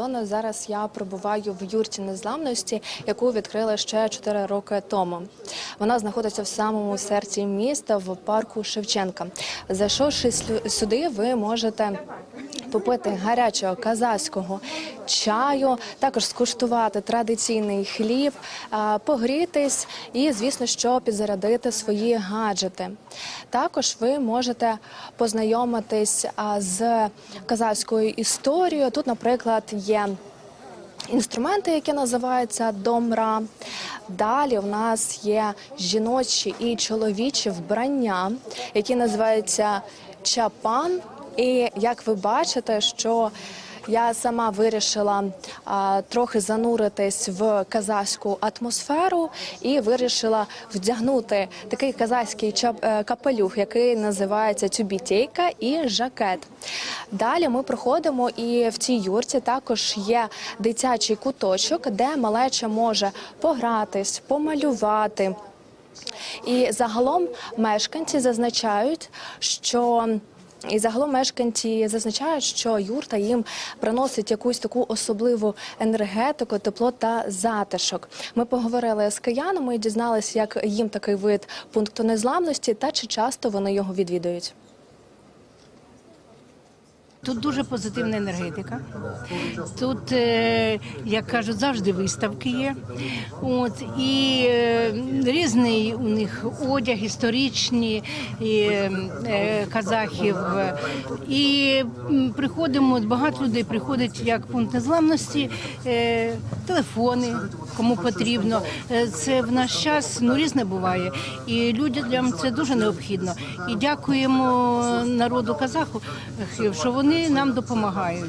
Ілона. Зараз я перебуваю в юрті незламності, яку відкрили ще 4 роки тому. Вона знаходиться в самому серці міста в парку Шевченка. Зайшовши сюди, ви можете попити гарячого казахського чаю, також скуштувати традиційний хліб, погрітись і, звісно, що підзарядити свої гаджети. Також ви можете познайомитись з казахською історією. Тут, наприклад, є інструменти, які називаються домра. Далі в нас є жіночі і чоловічі вбрання, які називаються чапан. І як ви бачите, що я сама вирішила а, трохи зануритись в казахську атмосферу і вирішила вдягнути такий казахський чап- е, капелюх, який називається тюбітейка і жакет. Далі ми проходимо і в цій юрці також є дитячий куточок, де малеча може погратись, помалювати. І загалом мешканці зазначають, що і загалом мешканці зазначають, що юрта їм приносить якусь таку особливу енергетику, тепло та затишок. Ми поговорили з киянами і дізналися, як їм такий вид пункту незламності та чи часто вони його відвідують. Тут дуже позитивна енергетика. Тут, е, як кажуть, завжди виставки є. От і е, різний у них одяг, історичні і, е, казахів. І приходимо, багато людей приходять як пункт незламності, телефони, кому потрібно. Це в наш час ну різне буває. І людям це дуже необхідно. І дякуємо народу казаху, що вони нам допомагають.